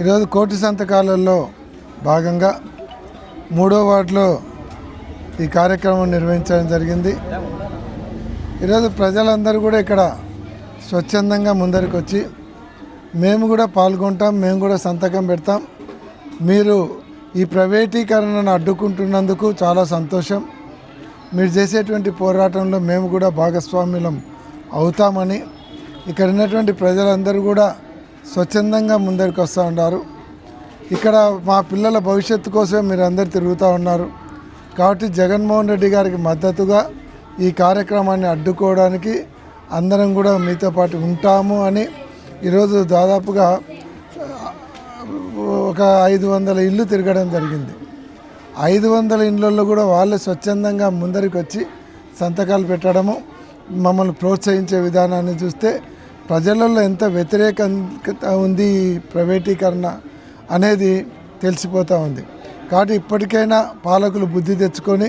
ఈరోజు కోటి సంతకాలలో భాగంగా మూడో వార్డులో ఈ కార్యక్రమం నిర్వహించడం జరిగింది. ఈరోజు ప్రజలందరూ కూడా ఇక్కడ స్వచ్ఛందంగా ముందరికి వచ్చి మేము కూడా పాల్గొంటాం మేము కూడా సంతకం పెడతాం. మీరు ఈ ప్రైవేటీకరణను అడ్డుకుంటున్నందుకు చాలా సంతోషం. మీరు చేసేటువంటి పోరాటంలో మేము కూడా భాగస్వామ్యులం అవుతామని ఇక్కడ ఉన్నటువంటి ప్రజలందరూ కూడా స్వచ్ఛందంగా ముందరికి వస్తూ ఉన్నారు. ఇక్కడ మా పిల్లల భవిష్యత్తు కోసమే మీరు అందరు తిరుగుతూ ఉన్నారు. కాబట్టి జగన్మోహన్ రెడ్డి గారికి మద్దతుగా ఈ కార్యక్రమాన్ని అడ్డుకోవడానికి అందరం కూడా మీతో పాటు ఉంటాము అని ఈరోజు దాదాపుగా ఒక ఐదు వందల ఇల్లు తిరగడం జరిగింది. ఐదు వందల ఇళ్ళల్లో కూడా వాళ్ళే స్వచ్ఛందంగా ముందరికి వచ్చి సంతకాలు పెట్టడము మమ్మల్ని ప్రోత్సహించే విధానాన్ని చూస్తే ప్రజలలో ఎంత వ్యతిరేకత ఉంది ఈ ప్రైవేటీకరణ అనేది తెలిసిపోతూ ఉంది. కాబట్టి ఇప్పటికైనా పాలకులు బుద్ధి తెచ్చుకొని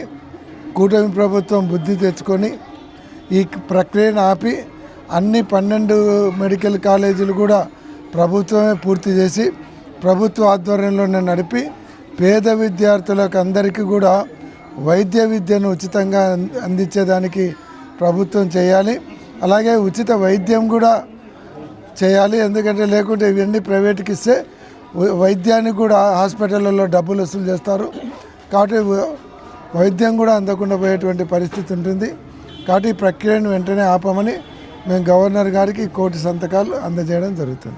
కూటమి ప్రభుత్వం బుద్ధి తెచ్చుకొని ఈ ప్రక్రియను ఆపి అన్ని పన్నెండు మెడికల్ కాలేజీలు కూడా ప్రభుత్వమే పూర్తి చేసి ప్రభుత్వ ఆధ్వర్యంలోనే నడిపి పేద విద్యార్థులకు అందరికీ కూడా వైద్య విద్యను ఉచితంగా అందించేదానికి ప్రభుత్వం చేయాలి. అలాగే ఉచిత వైద్యం కూడా చేయాలి. ఎందుకంటే లేకుంటే ఇవన్నీ ప్రైవేట్కి ఇస్తే వై- వైద్యానికి కూడా హాస్పిటళ్ళలో డబ్బులు వసూలు చేస్తారు. కాబట్టి వైద్యం కూడా అందకుండా పోయేటువంటి పరిస్థితి ఉంటుంది. కాబట్టి ఈ ప్రక్రియను వెంటనే ఆపమని మేము గవర్నర్ గారికి కోటి సంతకాలు అందజేయడం జరుగుతుంది.